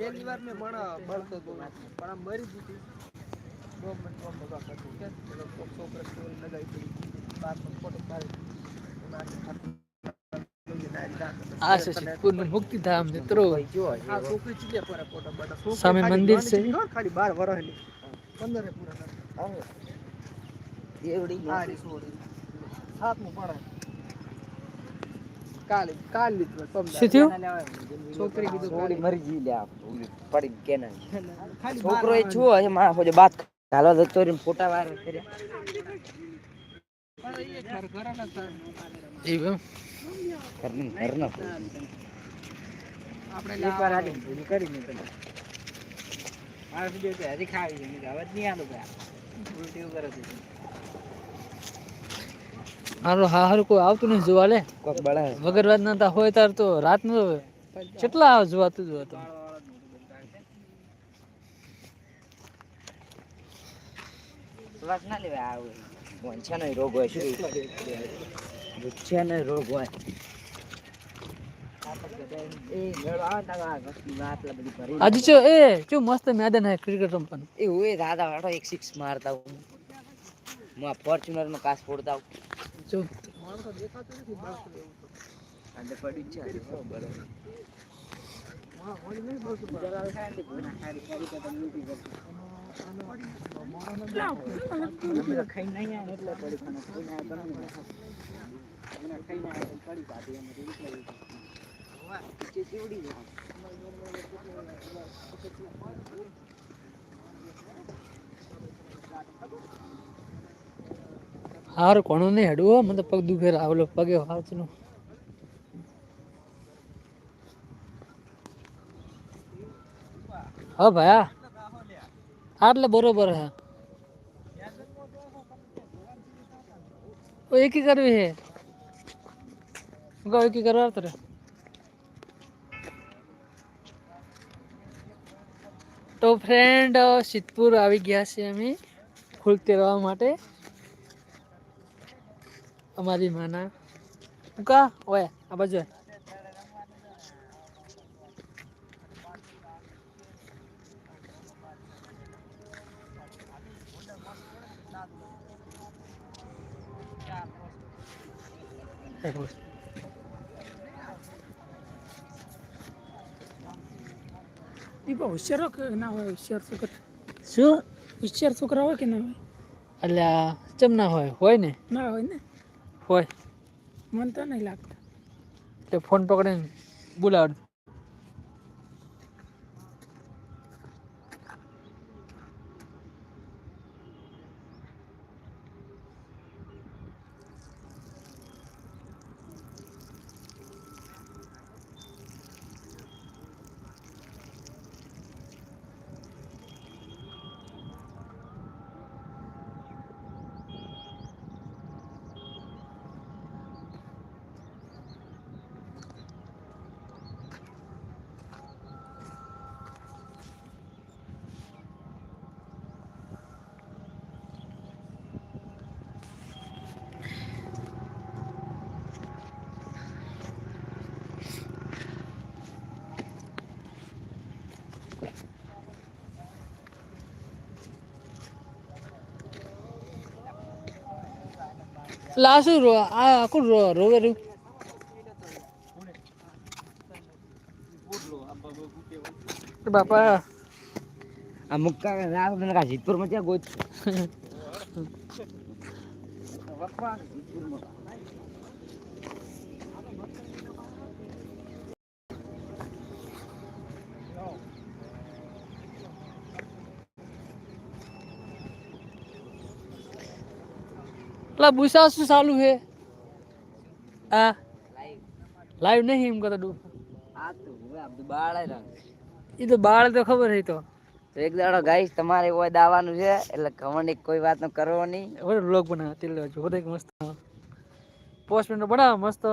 પહેલી વાર મેં મણ બળતો હતો પણ આમ મરી દીધી બહુ મને બહુ મજા કરતું કે છોકરા સ્ટોરી લગાવી હતી. બાર ફોટો પાડી આ છે સિદ્ધપુરનું મુક્તિધામ મિત્રો આ છોકરી ચીલે પર ફોટો બટા છોકરી સામે ખાલી મંદિર નાની છે. ચીલી ન, ખાલી 12 વર્ષની 15 એ પૂરા થયા. આ રહી છોકરી. સાતમું ભણે. કાલે કાલ લીધું શું થયું? છોકરી કીધું કાલે. મરી ગઈ લે પડી કે છોકરો એ 12 છુઓ હે મારા હોજે બાત હાલો તો ચોરી ફોટા વાર કર્યા. આપણે એક વાર. ભૂલ કરી મેં તને. મારા સુધી તો હજી ખાવી છે. મેં જ નહીં આલું ભાઈ. ઉલટી કરે છે. મારો હાહર કોઈ આવતું નહીં જોવા લે. વગર વાત ના હોય તાર તો રાત નો કેટલા જોવાતું જોવાતું રોગ હોય રોગ હોય. આજે ચો એ ચો મસ્ત મેદાન હે ક્રિકેટ રમવાનું. એ દાદા વાળો એક સિક્સ મારતા હું હું ફોર્ચ્યુનર નો કાસ ફોડતા હું જો માણસો દેખાતું નથી બાળકો એવું ખાઈ અંદર પડી જ છે આજે બરોબર હા, વળી નહીં બોલતું પણ. હારું, કોણો નહીં હડવો મને પગ દુખે આવલો, પગે વાંચનું હા ભાયા આટલે બરોબર હે. એકી કરવી હે? કહું એકી કરવા આવતો તો ફ્રેન્ડ સિદ્ધપુર આવી ગયા છે અમે ફૂલ તેરવા માટે. અમારી માના કા? ઓય આ બાજુ હોશિયારો કે ના હોય? હોશિયાર છોકરા. શું? હોશિયાર છોકરા હોય કે ના હોય? એટલે ચમ ના હોય? હોય ને? ના હોય ને? હોય? મને તો નહીં લાગતું. તે ફોન પકડીને બોલાવ એટલે આ શું રો આ આખું રો રોવે રહ્યું એ બાપા. કા જીતપુરમાં એટલે ભૂસા શું ચાલુ છે? આ? લાઈવ નહીં એમ કહેતો ડૂ એ તો બાળ તો ખબર હે તો. તો એક દાડો ગાઈસ તમારે કોઈ દાવાનું છે એટલે ઘમંડ કોઈ વાત કરવો નહીં. હવે બ્લોગ બનાવ તેલ જો એક મસ્ત. પોસ્ટમેન બનાવ મસ્ત.